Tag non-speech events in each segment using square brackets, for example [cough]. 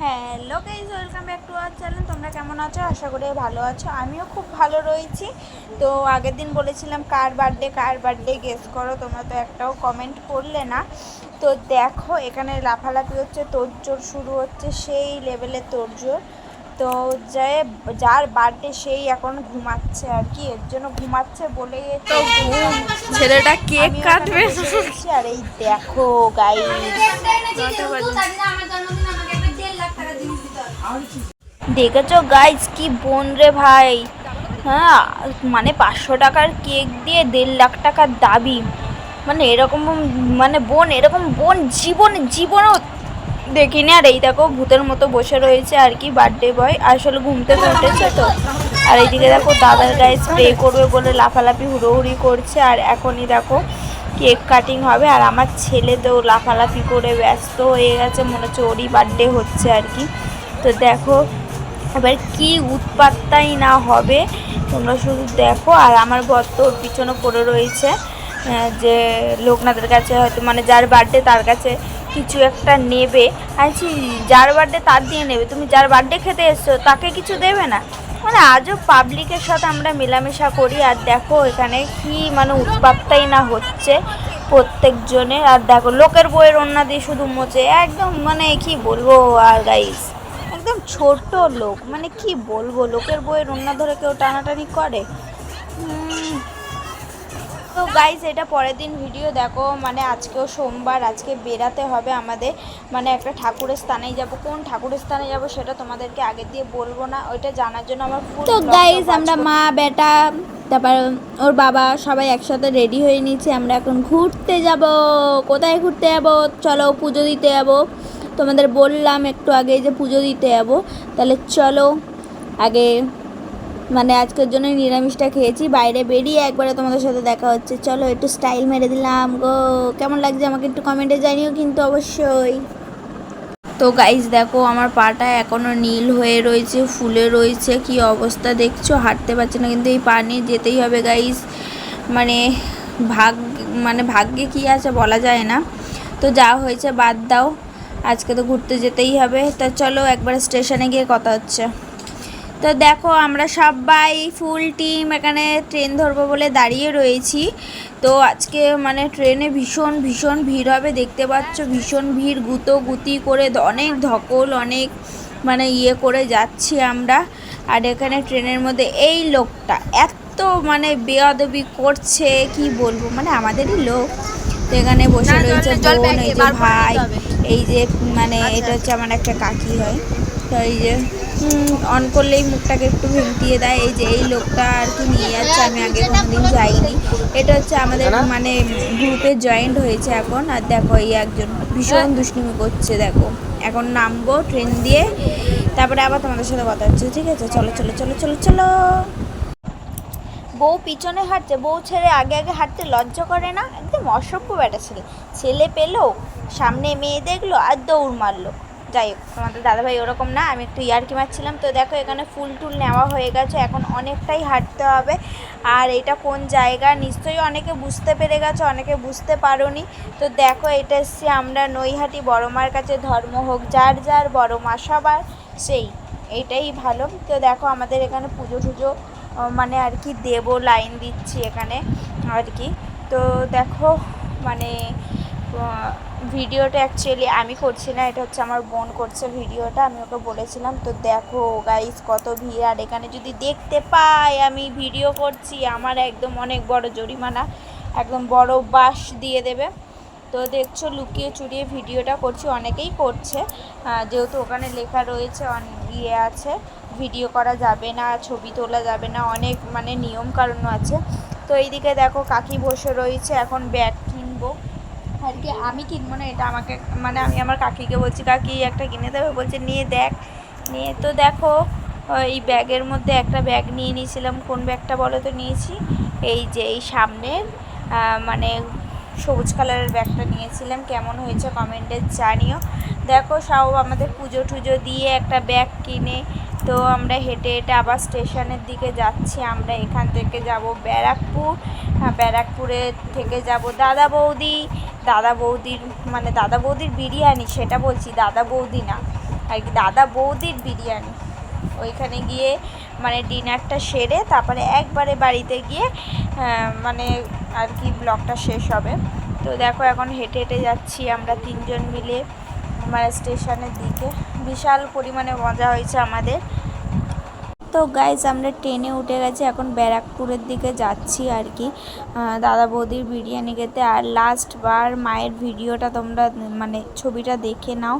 Hello guys welcome back to our channel তোমরা কেমন আছো? আশা করি ভালো আছো। আমিও খুব ভালো রয়েছি। তো আগের দিন বলেছিলাম কার বার্থডে কার বার্থডে গেস করো? তোমরা তো একটাও কমেন্ট করলে না। তো দেখো এখানে লাফালাফি হচ্ছে তোড়জোড় শুরু হচ্ছে সেই লেভেলে তোড়জোড়। তো যে যার বার্থডে সেই এখন ঘুমাচ্ছে আর কি এর জন্য ঘুমাচ্ছে বলে তো ঘুম। ছেলেটা কেক কাটবে। আর এই দেখো গাই দেখেছ গাইজ কি বোন রে ভাই? হ্যাঁ মানে পাঁচশো টাকার কেক দিয়ে দেড় লাখ টাকার দাবি। মানে এরকম মানে বোন, এরকম বোন জীবন, জীবনও দেখিনি। আর এই দেখো, ভূতের মতো বসে রয়েছে আর কি বার্থডে বয় আসলে ঘুমতে উঠেছে তো। আর এইদিকে দেখো দাদার গায়ে স্প্রে করবে বলে লাফালাফি, হুড়োহুড়ি করছে। আর এখনই দেখো, কেক কাটিং হবে। আর আমার ছেলে তো লাফালাফি করে ব্যস্ত হয়ে গেছে। মনে হচ্ছে ওরই বার্থডে হচ্ছে আর কি। তো দেখো, এবার কি উৎপাতটাই না হবে, তোমরা শুধু দেখো, আর আমার বর তো পিছনে পড়ে রয়েছে যে লোকনাথের কাছে হয়তো মানে যার বার্থডে তার কাছে কিছু একটা নেবে। আছি যার বার্থডে তার দিয়ে নেবে, তুমি যার বার্থডে খেতে এসছো, তাকে কিছু দেবে না? মানে আজও পাবলিকের সাথে আমরা মেলামেশা করি, আর দেখো এখানে কি মানে উৎপাতটাই না হচ্ছে প্রত্যেকজনের। আর দেখো, লোকের বইয়ের অন্য দিয়ে শুধু মোচে, একদম মানে কি বলব আর গাইস একদম ছোট লোক। মানে কি বলব লোকের বইয়ের অন্য ধরে কেউ টানাটানি করে? তো গাইজ এটা পরের দিন ভিডিও দেখো। মানে আজকেও সোমবার আজকে বেরাতে হবে আমাদের। মানে একটা ঠাকুরের স্থানেই যাব। কোন ঠাকুরের স্থানে যাব সেটা তোমাদেরকে আগে দিয়ে বলব না। ওইটা জানার জন্য আমার তো গাইজ আমরা মা বেটা তারপর ওর বাবা সবাই একসাথে রেডি হয়ে নিয়েছি। আমরা এখন ঘুরতে যাব। কোথায় ঘুরতে যাব? চলো পুজো দিতে যাব। তোমাদের বললাম একটু আগে যে পুজো দিতে যাব। তাহলে চলো, আগে মানে আজকের জন্য নিরামিষটা খেয়েছি, বাইরে বেরিয়ে একবারে তোমাদের সাথে দেখা হচ্ছে। চলো একটু স্টাইল মেরে দিলাম। গো, কেমন লাগছে আমাকে একটু কমেন্টে জানিও কিন্তু অবশ্যই। তো গাইজ দেখো, আমার পাটা এখনও নীল হয়ে রয়েছে, ফুলে রয়েছে। কি অবস্থা দেখছ? হাঁটতে পারছি না, কিন্তু এই পা নিয়ে যেতেই হবে গাইজ মানে ভাগ মানে ভাগ্যে কি আছে বলা যায় না। তো যা হয়েছে বাদ দাও। আজকে তো ঘুরতে যেতেই হবে। তা চলো একবার স্টেশনে গিয়ে কথা হচ্ছে। তো দেখো আমরা সবাই ফুল টিম এখানে ট্রেন ধরবো বলে দাঁড়িয়ে রয়েছি। তো আজকে মানে ট্রেনে ভীষণ ভীষণ ভিড় হবে। দেখতে পাচ্ছ ভীষণ ভিড় গুতো গুতি করে অনেক ধকল অনেক মানে ইয়ে করে যাচ্ছি আমরা। আর এখানে ট্রেনের মধ্যে এই লোকটা এত মানে বেয়াদবি করছে কি বলব? মানে আমাদেরই লোক। তো এখানে বসে রয়েছে বোন এই যে ভাই। এই যে মানে এটা হচ্ছে আমার একটা কাকি হয়। তো এই যে অন করলেই মুখটাকে একটু ভেঙটিয়ে দেয়। এই যে এই লোকটা আর কি নিয়ে যাচ্ছে আমি আগে কোনোদিন যাইনি। এটা হচ্ছে আমাদের মানে গ্রুপে জয়েন্ট হয়েছে এখন। আর দেখো এই একজন ভীষণ দুষ্টিমি করছে দেখো। এখন নামবো ট্রেন দিয়ে। তারপরে আবার তোমাদের সাথে কথা হচ্ছে ঠিক আছে? চলো চলো চলো চলো চলো। বউ পিছনে হাঁটছে, বউ ছেড়ে আগে আগে হাঁটতে লজ্জা করে না? একদম অসভ্য ব্যাটা ছেলে। ছেলে পেল, সামনে মেয়ে দেখল আর দৌড় মারলো। যাই হোক তোমাদের দাদাভাই ওরকম না, আমি একটু ইয়ার্কি মারছিলাম। তো দেখো, এখানে ফুল টুল নেওয়া হয়ে গেছে। এখন অনেকটাই হাঁটতে হবে। আর এটা কোন জায়গা? নিশ্চয়ই অনেকে বুঝতে পেরে গেছে, অনেকে বুঝতে পারোনি। তো দেখো, এটা এসছি আমরা নৈহাটি বড় মার কাছে, ধর্ম হোক যার যার বড় মা সবার। সেই এইটাই ভালো। তো দেখো, আমাদের এখানে পুজো টুজো মানে আর কি দেবো লাইন দিচ্ছি এখানে আর কি। তো দেখো মানে ভিডিওটা অ্যাকচুয়ালি আমি করছি না, এটা হচ্ছে আমার বোন করছে ভিডিওটা আমি ওকে বলেছিলাম। তো দেখো গাইস কত ভিড়। আর এখানে যদি দেখতে পাই, আমি ভিডিও করছি, আমার একদম অনেক বড় জরিমানা, একদম বড় বাস দিয়ে দেবে। তো দেখছ, লুকিয়ে চুরিয়ে ভিডিওটা করছি, অনেকেই করছে। যেহেতু ওখানে লেখা রয়েছে ইয়ে আছে। ভিডিও করা যাবে না, ছবি তোলা যাবে না, অনেক মানে নিয়ম কারণও আছে। তো এইদিকে দেখো কাকি বসে রয়েছে, এখন ব্যাগ কিনবো। আর কি আমি কিনবো না, এটা আমাকে মানে আমি আমার কাকিকে বলছি, কাকি, একটা কিনে দেবে? বলছে, নিয়ে দেখ। নিয়ে তো দেখো এই ব্যাগের মধ্যে একটা ব্যাগ নিয়ে নিয়েছিলাম। কোন ব্যাগটা বলো তো? নিয়েছি। এই যে, এই সামনের মানে সবুজ কালারের ব্যাগটা নিয়েছিলাম। কেমন হয়েছে কমেন্টে জানিও। দেখো, সব আমাদের পুজো টুজো দিয়ে একটা ব্যাগ কিনে তো আমরা হেঁটে হেঁটে আবার স্টেশনের দিকে যাচ্ছি। আমরা এখান থেকে যাব ব্যারাকপুর। হ্যাঁ ব্যারাকপুরে থেকে যাব দাদা বৌদি। দাদা বৌদির মানে দাদা বৌদির বিরিয়ানি সেটা বলছি দাদা বৌদি না আর কি দাদা বৌদির বিরিয়ানি। ওইখানে গিয়ে মানে ডিনারটা সেরে তারপরে একবারে বাড়িতে গিয়ে আহ, মানে আর কি ব্লগটা শেষ হবে। তো দেখো এখন হেঁটে হেঁটে যাচ্ছি আমরা তিনজন মিলে মানে স্টেশনের দিকে। বিশাল পরিমাণে মজা হয়েছে আমাদের। তো গাইজ আমরা ট্রেনে উঠে গেছি, এখন ব্যারাকপুরের দিকে যাচ্ছি আর কি। দাদা বৌদির বিরিয়ানি খেতে। আর লাস্ট বার মায়ের ভিডিওটা তোমরা মানে ছবিটা দেখে নাও।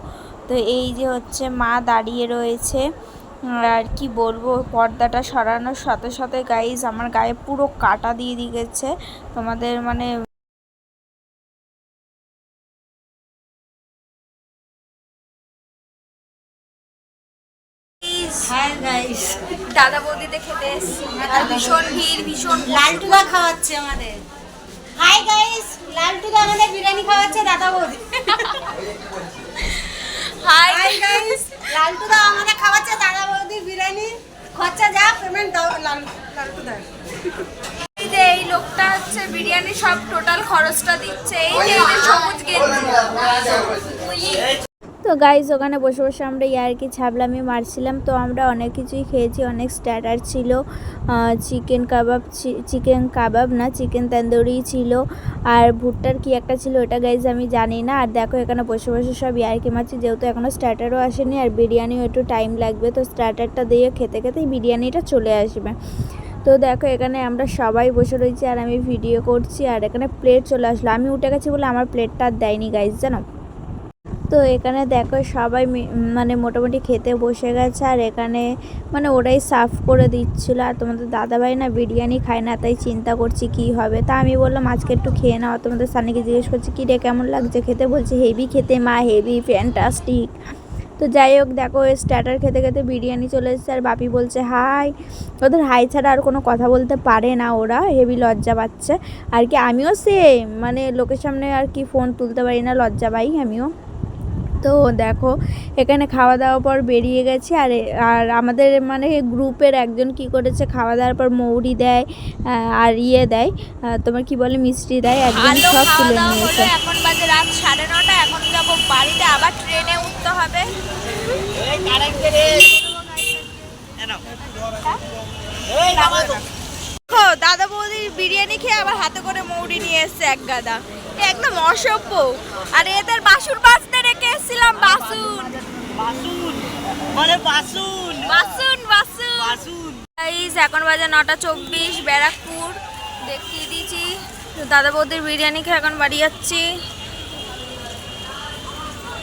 তো এই যে হচ্ছে মা দাঁড়িয়ে রয়েছে। আর কি বলব, পর্দাটা সরানোর সাথে সাথে গাইজ আমার গায়ে পুরো কাটা দিয়ে দিয়েছে তোমাদের মানে হাই গাইস দাদা বৌদিতে খেতে এসেছি আর ভীষণ ভিড় ভীষণ লালটুদা খাওয়াচ্ছে আমাদের হাই গাইস লালটুদা আমাদের বিরিয়ানি খাওয়াচ্ছে দাদা বৌদি হাই গাইস লালটুদা আমাদের খাওয়াচ্ছে দাদা বৌদি বিরিয়ানি খরচা যা পেমেন্ট দাও লালটুদা এই যে এই লোকটা হচ্ছে বিরিয়ানি সব টোটাল খরচটা দিচ্ছে এই যে সবুজ গেঞ্জি তো গাইজ ওখানে বসে বসে আমরা ইয়ারকি ছাবলামি মারছিলাম। তো আমরা অনেক কিছুই খেয়েছি, অনেক স্টার্টার ছিল। চিকেন কাবাব চিকেন কাবাব না, চিকেন তন্দুরি ছিল। আর ভুট্টার কি একটা ছিল ওটা গাইজ আমি জানি না। আর দেখো এখানে বসে বসে সব ইয়ারকি মারছি, যেহেতু এখনও স্টার্টারও আসেনি আর বিরিয়ানিও একটু টাইম লাগবে, তো স্টার্টারটা দিয়ে খেতে খেতেই বিরিয়ানিটা চলে আসবে। তো দেখো এখানে আমরা সবাই বসে রয়েছি আর আমি ভিডিও করছি আর এখানে প্লেট চলে আসলো। আমি উঠে গেছি বলে আমার প্লেটটা আর দেয়নি গাইজ জানো? তো এখানে দেখো সবাই মানে মোটামুটি খেতে বসে গেছে, আর এখানে মানে ওরাই সার্ভ করে দিচ্ছিল। আর তোমাদের দাদাভাই না বিরিয়ানি খায় না, তাই চিন্তা করছি কি হবে। তা আমি বললাম, আজকে একটু খেয়ে নাও। তোমাদের সানিকে জিজ্ঞেস করছি, কী রে, কেমন লাগছে খেতে? বলছে, হেভি খেতে মা, হেভি, ফ্যান্টাস্টিক। তো যাই হোক, দেখো স্টার্টার খেতে খেতে বিরিয়ানি চলে এসেছে, আর বাপি বলছে, হাই। ওদের হাই ছাড়া আর কোনো কথা বলতে পারে না ওরা, হেভি লজ্জা পাচ্ছে। আর কি, আমিও সেম মানে লোকের সামনে আর কি ফোন তুলতে পারি না, লজ্জা পাই আমিও। তো দেখো এখানে খাওয়া দাওয়ার পর বেরিয়ে গেছি। আর আর আমাদের মানে গ্রুপের একজন কি করেছে খাওয়া দাওয়ার পর মৌরি দেয় আর ইয়ে দেয় তোমার কি বলে মিষ্টি দেয় একদম সব তুলে নিয়েছে এখন বাজে রাত সাড়ে নটা এখন যাব বাড়িতে আবার ট্রেনে উঠতে হবে। দেখো, দাদা বৌদির বিরিয়ানি খেয়ে আবার হাতে করে মৌরি নিয়ে এসছে এক গাদা। একদম অসভ্য। আর এদের বাসুর বাজতে রেখে এসেছিলাম বাসুন। বাসুন মানে বাসুন। বাসুন বাসুন বাসুন গাইস এখন বাজে নটা চব্বিশ ব্যারাকপুর। দেখিয়ে দিয়েছি দাদা বৌদির বিরিয়ানি খেয়ে এখন বাড়ি যাচ্ছি।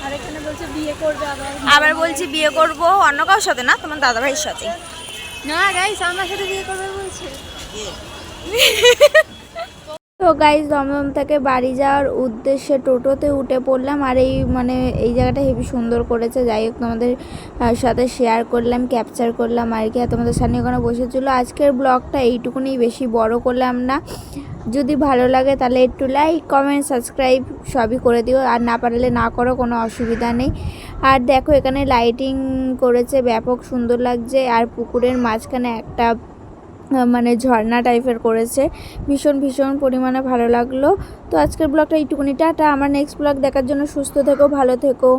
আর এখানে বলছে বিয়ে করবে আবার। আবার বলছি বিয়ে করব অন্য কারোর সাথে না তোমার দাদা ভাইয়ের সাথে। না গাইস আমার সাথে বিয়ে করবে বলছে। [laughs] তো গাইজ দমদম থেকে বাড়ি যাওয়ার উদ্দেশ্যে টোটোতে উঠে পড়লাম আর এই মানে এই জায়গাটা হেবি সুন্দর করেছে। যাই হোক, তোমাদের সাথে শেয়ার করলাম ক্যাপচার করলাম আর কি। তোমাদের সামনে ওখানে বসেছিল। আজকের ব্লগটা এইটুকুনি, বেশি বড় করলাম না। যদি ভালো লাগে তাহলে একটু লাইক কমেন্ট সাবস্ক্রাইব সবই করে দিও। আর না পারলে না করো, কোনো অসুবিধা নেই। আর দেখো, এখানে লাইটিং করেছে, ব্যাপক সুন্দর লাগছে। আর পুকুরের মাঝখানে একটা মানে ঝর্ণা টাইপের করেছে। ভীষণ ভীষণ পরিমাণে ভালো লাগল। তো আজকের ব্লগটা এইটুকুনি। টাটা, আমার নেক্সট ব্লগ দেখার জন্য সুস্থ থেকো, ভালো থেকো।